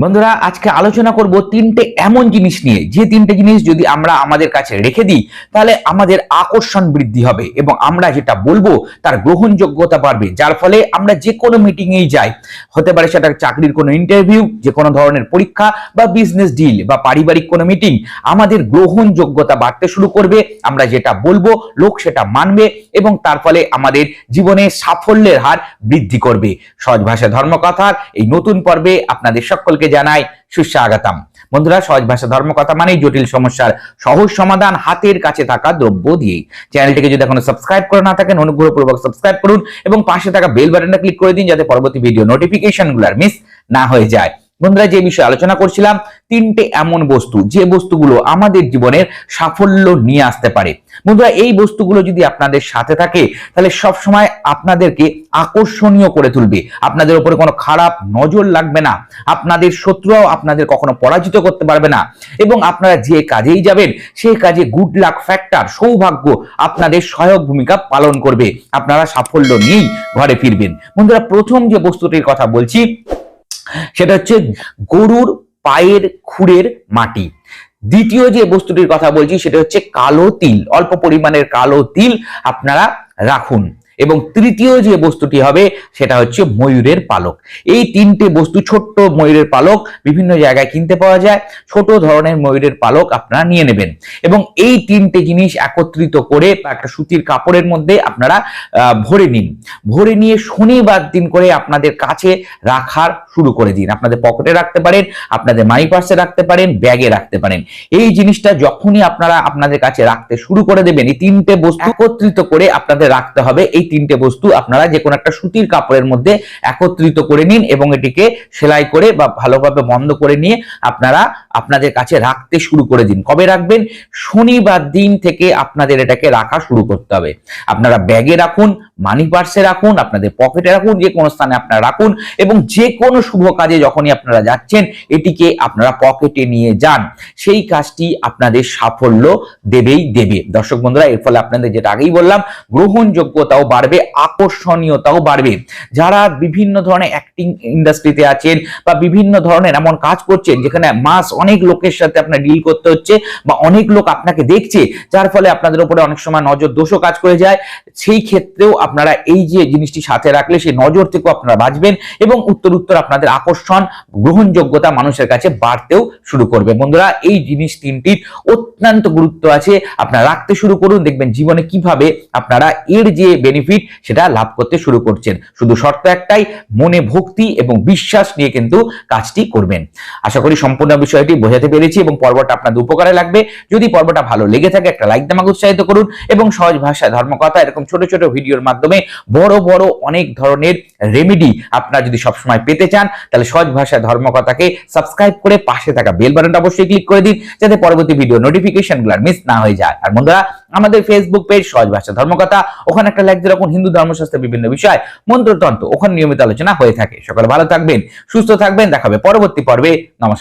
বন্ধুরা, আজকে আলোচনা করব তিনটে এমন জিনিস নিয়ে। যে তিনটে জিনিস যদি আমরা আমাদের কাছে রেখে দিই, তাহলে আমাদের আকর্ষণ বৃদ্ধি হবে এবং আমরা যেটা বলব, তার গ্রহণযোগ্যতা বাড়বে। যার ফলে আমরা যে কোনো মিটিংয়েই যাই। হতে পারে সেটা চাকরির কোনো ইন্টারভিউ যে কোনো ধরনের পরীক্ষা বা বিজনেস ডিল বা পারিবারিক কোনো মিটিং আমাদের গ্রহণযোগ্যতা বাড়তে শুরু করবে। আমরা যেটা বলব, লোক সেটা মানবে এবং তার ফলে আমাদের জীবনে সাফল্যের হার বৃদ্ধি করবে। সহজ ভাষা ধর্মকথার এই নতুন পর্বে আপনাদের সকলকে জানাই সুস্বাগতম। বন্ধুরা, সহজ ভাষা ধর্মকথা মানেই জটিল সমস্যার সহজ সমাধান হাতের কাছে থাকা দ্রব্য দিয়ে চ্যানেলটিকে যদি এখনও সাবস্ক্রাইব করে না থাকেন, অনুগ্রহপূর্বক সাবস্ক্রাইব করুন এবং পাশে থাকা বেল বাটনটা ক্লিক করে দিন যাতে পরবর্তী ভিডিও নোটিফিকেশনগুলো আর মিস না হয়ে যায়। বন্ধুরা, যে বিষয়ে আলোচনা করছিলাম, তিনটে এমন বস্তু, যে বস্তুগুলো আমাদের জীবনের সাফল্য নিয়ে আসতে পারে। বন্ধুরা, এই বস্তুগুলো যদি আপনাদের সাথে থাকে, তাহলে সব সময় আপনাদেরকে আকর্ষণীয় করে তুলবে। আপনাদের উপরে কোনো খারাপ নজর লাগবে না। আপনাদের শত্রুরাও আপনাদের কখনো পরাজিত করতে পারবে না। এবং আপনারা যে কাজেই যাবেন, সেই কাজে গুড লাক ফ্যাক্টর সৌভাগ্য আপনাদের সহায়ক ভূমিকা পালন করবে। আপনারা সাফল্য নিয়েই ঘরে ফিরবেন। বন্ধুরা, প্রথম যে বস্তুটির কথা বলছি সেটা হচ্ছে গরুর পায়ের খুঁড়ের মাটি। দ্বিতীয় যে বস্তুটির কথা বলছি, সেটা হচ্ছে কালো তিল। অল্প পরিমাণের কালো তিল আপনারা রাখুন। এবং তৃতীয় যে বস্তুটি হবে সেটা হচ্ছে ময়ূরের পালক। এই তিনটে বস্তু ছোট্ট ময়ূরের পালক বিভিন্ন জায়গায় কিনতে পাওয়া যায়। ছোট ধরনের ময়ূরের পালক আপনারা নিয়ে নেবেন। এবং এই তিনটে জিনিস একত্রিত করে একটা সুতির কাপড়ের মধ্যে আপনারা ভরে নিন। ভরে নিয়ে শনিবার দিন করে আপনাদের কাছে রাখার শুরু করে দিন। আপনাদের পকেটে রাখতে পারেন আপনাদের মানি পার্সে রাখতে পারেন ব্যাগে রাখতে পারেন। এই জিনিসটা যখনই আপনারা আপনাদের কাছে রাখতে শুরু করে দেবেন এই তিনটে বস্তু একত্রিত করে আপনাদের রাখতে হবে। এই তিনটে বস্তু আপনারা যে কোনো একটা সুতির কাপড়ের মধ্যে একত্রিত করে নিন এবং এটিকে সেলাই করে বা ভালোভাবে বন্ধ করে নিয়ে আপনারা আপনাদের কাছে রাখতে শুরু করে দিন। কবে রাখবেন? শনিবার দিন থেকে আপনাদের এটাকে রাখা শুরু করতে হবে। আপনারা ব্যাগে রাখুন মানি পার্সে রাখুন, আপনাদের পকেটে রাখুন যে কোনো স্থানে আপনারা রাখুন, এবং যে কোনো শুভ কাজে যখনই আপনারা যাচ্ছেন, এটিকে আপনারা পকেটে নিয়ে যান। সেই কাজটি আপনাদের সাফল্য দেবেই দেবে। দর্শক বন্ধুরা, এর ফলে আপনাদের যেটা আগেই বললাম, গ্রহণযোগ্যতাও বাড়বে, আকর্ষণীয়তাও বাড়বে। যারা বিভিন্ন ধরনের অ্যাক্টিং ইন্ডাস্ট্রিতে আছেন, বা বিভিন্ন ধরনের এমন কাজ করছেন, যেখানে মাস অনেক লোকের সাথে আপনার ডিল করতে হচ্ছে, বা অনেক লোক আপনাকে দেখছে, যার ফলে আপনাদের উপরে অনেক সময় নজর দোষও কাজ করে যায়, সেই ক্ষেত্রেও আপনারা এই যে জিনিসটি সাথে রাখলে সেই নজর থেকেও আপনারা বাঁচবেন এবং উত্তর উত্তর আপনাদের আকর্ষণ, গ্রহণযোগ্যতা মানুষের কাছে বাড়তেও শুরু করবে। বন্ধুরা, এই জিনিস তিনটির অত্যন্ত গুরুত্ব আছে। আপনারা রাখতে শুরু করুন, দেখবেন জীবনে কীভাবে আপনারা এর যে বেনিফিট সেটা লাভ করতে শুরু করছেন। শুধু শর্ত একটাই, মনে ভক্তি এবং বিশ্বাস নিয়ে কিন্তু কাজটি করবেন। আশা করি সম্পূর্ণ বিষয়টি বোঝাতে পেরেছি এবং পর্বটা আপনাদের উপকারে লাগবে। যদি পর্বটা ভালো লেগে থাকে, একটা লাইক দামাকে উৎসাহিত করুন এবং সহজ ভাষায় ধর্মকথা, এরকম ছোট ছোট ভিডিওর মাধ্যমে বড় বড় অনেক ধরনের রেমেডি আপনারা যদি সবসময় পেতে চান, তাহলে সহজ ভাষায় ধর্মকথাকে সাবস্ক্রাইব করে পাশে থাকা বেল বাটনটা অবশ্যই ক্লিক করে দিন, যাতে পরবর্তী ভিডিও নোটিফিকেশনগুলো মিস না হয়ে যায়। আর বন্ধুরা, আমাদের ফেসবুক পেজ সহজ ভাষা ধর্মকথা, ওখানে একটা লাইক যেরকম হিন্দু ধর্মশাস্ত্রের বিভিন্ন বিষয়, মন্ত্রতন্ত্র ওখানে নিয়মিত আলোচনা হয়ে থাকে। সকালে ভালো থাকবেন, সুস্থ থাকবেন দেখাবে পরবর্তী পর্বে। নমস্কার।